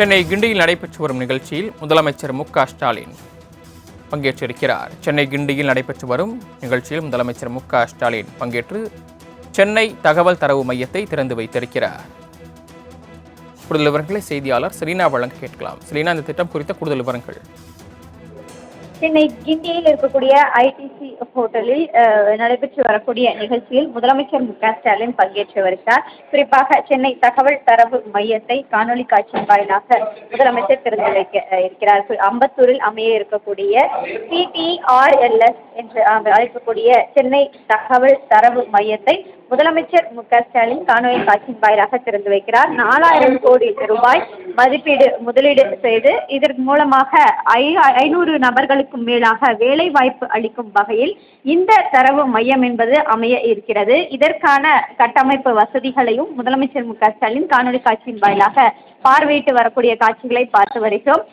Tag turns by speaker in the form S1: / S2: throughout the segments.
S1: சென்னை கிண்டியில் நடைபெற்று வரும் நிகழ்ச்சியில் முதலமைச்சர் மு ஸ்டாலின் பங்கேற்றிருக்கிறார். சென்னை கிண்டியில் நடைபெற்று வரும் நிகழ்ச்சியில் முதலமைச்சர் மு ஸ்டாலின் பங்கேற்று சென்னை தகவல் தரவு மையத்தை திறந்து வைத்திருக்கிறார். கூடுதல் விவரங்களை செய்தியாளர் செலீனா வழங்க கேட்கலாம். செலீனா இந்த திட்டம் குறித்த கூடுதல் விவரங்கள்.
S2: சென்னை கிண்டியில் இருக்கக்கூடிய ஐடிசி ஹோட்டலில் நடைபெற்று வரக்கூடிய நிகழ்ச்சியில் முதலமைச்சர் மு க ஸ்டாலின் பங்கேற்று வருகிறார் குறிப்பாக சென்னை தகவல் தரவு மையத்தை காணொலி காட்சி வாயிலாக முதலமைச்சர் திறந்து வைக்க இருக்கிறார் அம்பத்தூரில் அமைய இருக்கக்கூடிய சிடிஆர்எல்எஸ் என்று அழைக்கக்கூடிய சென்னை தகவல் தரவு மையத்தை முதலமைச்சர் மு க ஸ்டாலின் காணொலி காட்சியின் வாயிலாக திறந்து வைக்கிறார். நாலாயிரம் கோடி ரூபாய் மதிப்பீடு முதலீடு செய்து இதன் மூலமாக ஐ ஐநூறு நபர்களுக்கும் மேலாக வேலை வாய்ப்பு அளிக்கும் வகையில் இந்த தரவு மையம் என்பது அமைய இருக்கிறது. இதற்கான கட்டமைப்பு வசதிகளையும் முதலமைச்சர் மு க ஸ்டாலின் காணொலி காட்சியின் வாயிலாக பார்வையிட்டு வரக்கூடிய காட்சிகளை பார்த்து வருகிறோம்.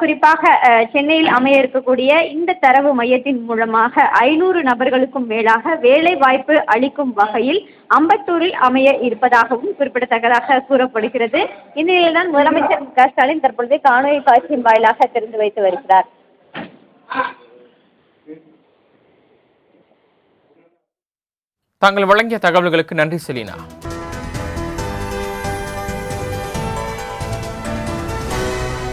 S2: குறிப்பாக சென்னையில் அமைய இருக்கக்கூடிய இந்த தரவு மையத்தின் மூலமாக ஐநூறு நபர்களுக்கும் மேலாக வேலை வாய்ப்பு அளிக்கும் வகையில் அம்பத்தூரில் அமைய இருப்பதாகவும் குறிப்பிடத்தக்கதாக கூறப்படுகிறது. இந்நிலையில் தான் முதலமைச்சர் மு க ஸ்டாலின் தற்பொழுது காணொலி காட்சியின் வாயிலாக திறந்து வைத்து வருகிறார்.
S1: தாங்கள் வழங்கிய தகவல்களுக்கு நன்றி செலினா.